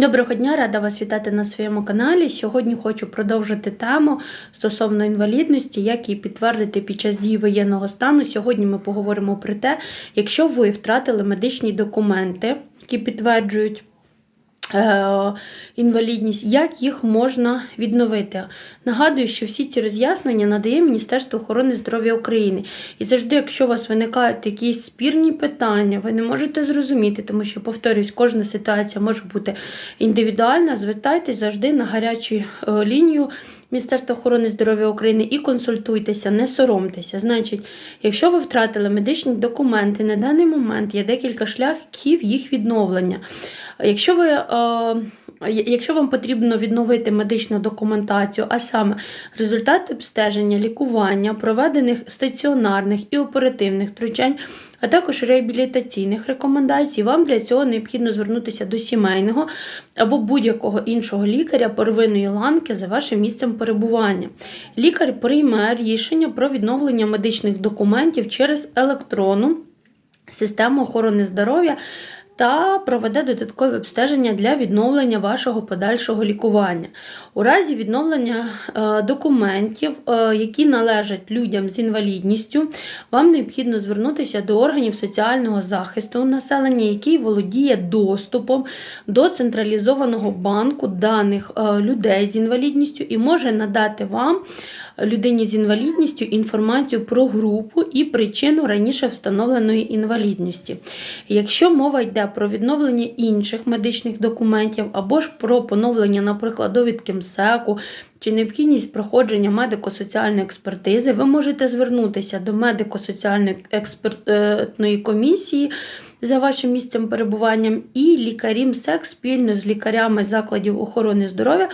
Доброго дня, рада вас вітати на своєму каналі. Сьогодні хочу продовжити тему стосовно інвалідності, як її підтвердити під час дії воєнного стану. Сьогодні ми поговоримо про те, якщо ви втратили медичні документи, які підтверджують. Е, Інвалідність, як їх можна відновити? Нагадую, що всі ці роз'яснення надає Міністерство охорони здоров'я України. І завжди, якщо у вас виникають якісь спірні питання, ви не можете зрозуміти, тому що, повторюсь, кожна ситуація може бути індивідуальна. Звертайтесь завжди на гарячу е, лінію Міністерства охорони здоров'я України і консультуйтеся, не соромтеся. Значить, якщо ви втратили медичні документи, на даний момент є декілька шляхів їх відновлення. Якщо ви. е, Якщо вам потрібно відновити медичну документацію, а саме результати обстеження, лікування, проведених стаціонарних і оперативних втручань, а також реабілітаційних рекомендацій, вам для цього необхідно звернутися до сімейного або будь-якого іншого лікаря первинної ланки за вашим місцем перебування. Лікар прийме рішення про відновлення медичних документів через електронну систему охорони здоров'я та проведе додаткове обстеження для відновлення вашого подальшого лікування. У разі відновлення е, документів, е, які належать людям з інвалідністю, вам необхідно звернутися до органів соціального захисту населення, який володіє доступом до централізованого банку даних е, людей з інвалідністю і може надати вам людині з інвалідністю інформацію про групу і причину раніше встановленої інвалідності. Якщо мова йде про відновлення інших медичних документів або ж про поновлення, наприклад, довідки МСЕКу чи необхідність проходження медико-соціальної експертизи, ви можете звернутися до медико-соціальної експертної комісії за вашим місцем перебування, і лікарі МСЕК спільно з лікарями закладів охорони здоров'я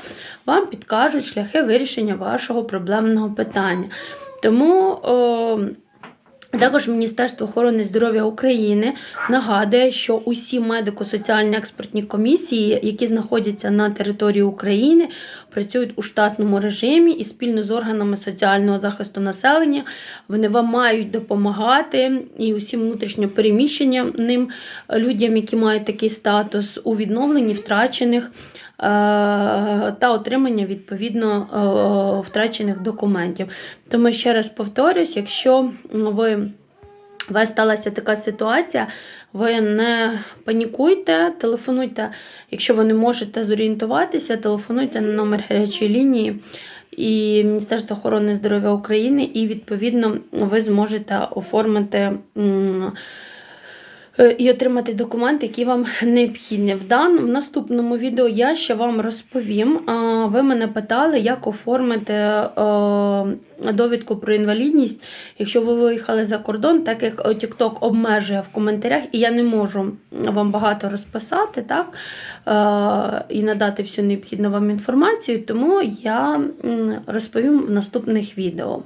вам підкажуть шляхи вирішення вашого проблемного питання. Тому о, також Міністерство охорони здоров'я України нагадує, що усі медико-соціальні експертні комісії, які знаходяться на території України, працюють у штатному режимі і спільно з органами соціального захисту населення вони вам мають допомагати і усім внутрішньо переміщеним людям, які мають такий статус у відновленні втрачених. е, Та отримання відповідно е, втрачених документів. Тому ще раз повторюсь, якщо ви вас сталася така ситуація, ви не панікуйте, телефонуйте, якщо ви не можете зорієнтуватися, телефонуйте на номер гарячої лінії і Міністерства охорони здоров'я України, і відповідно ви зможете оформити. Е, І отримати документи, які вам необхідні. В даному в наступному відео я ще вам розповім. Ви мене питали, як оформити е, довідку про інвалідність, якщо ви виїхали за кордон, так як TikTok обмежує в коментарях, і я не можу вам багато розписати, так, е, і надати всю необхідну вам інформацію, тому я розповім в наступних відео.